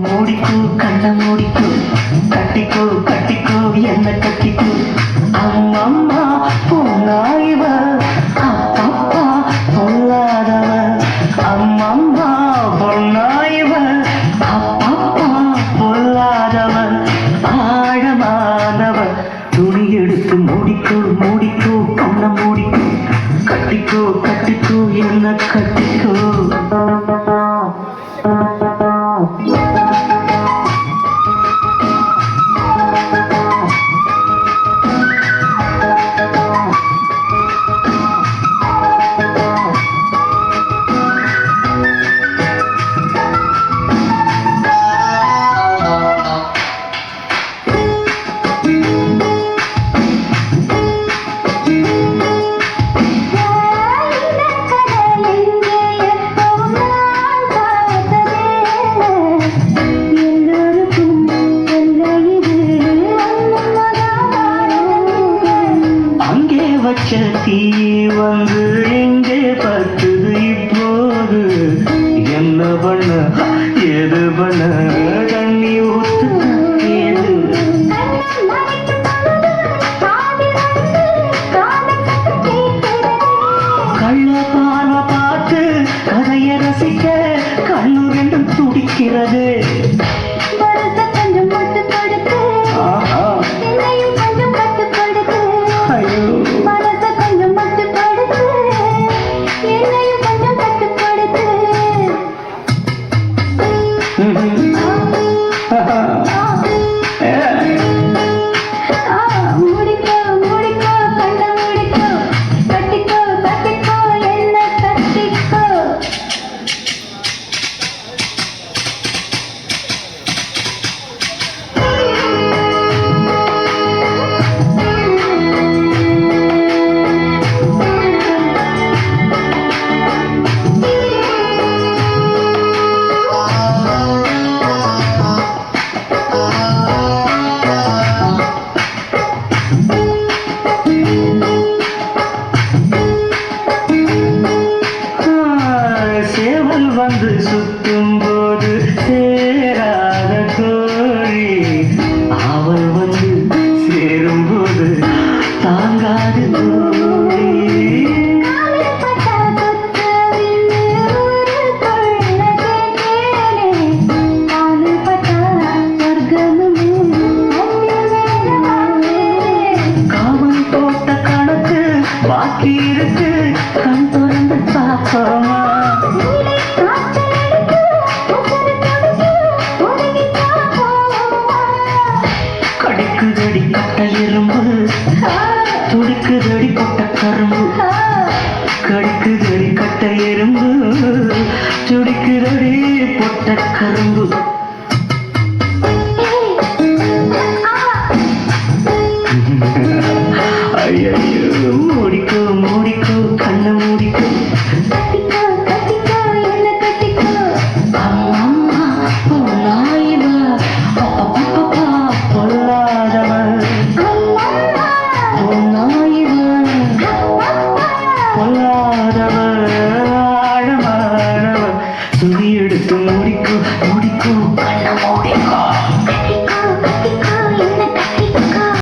மூடிக்கோ கண்ண மூடிக்கோ கட்டிக்கோ கட்டிக்கோ என்ன கட்டிக்கோ? அம்மம்மா பொன்னாயிவ அப்பப்பா பொல்லாதவ. அம்மம்மா பொன்னாயிவ அப்பப்பா பொல்லாதவ. ஆழமானவ. துணி எடுத்து மூடிக்கோ மூடிக்கோ கண்ண மூடிக்கோ கட்டிக்கோ கட்டிக்கோ என்ன கட்டிக்கோ? Thank you. தீ வந்து எங்கே பத்துது இப்போது. என்ன பண்ண பாக்கி இருக்கு. கண் திறந்து பார்ப்போமா. கடிக்குதடி கட்ட எறும்பு துடிக்குதடி கொட்ட கரும்பு. கடிக்குதடி கட்ட எறும்பு துடிக்குதடி பொட்ட கரும்பு. yeah, yeah.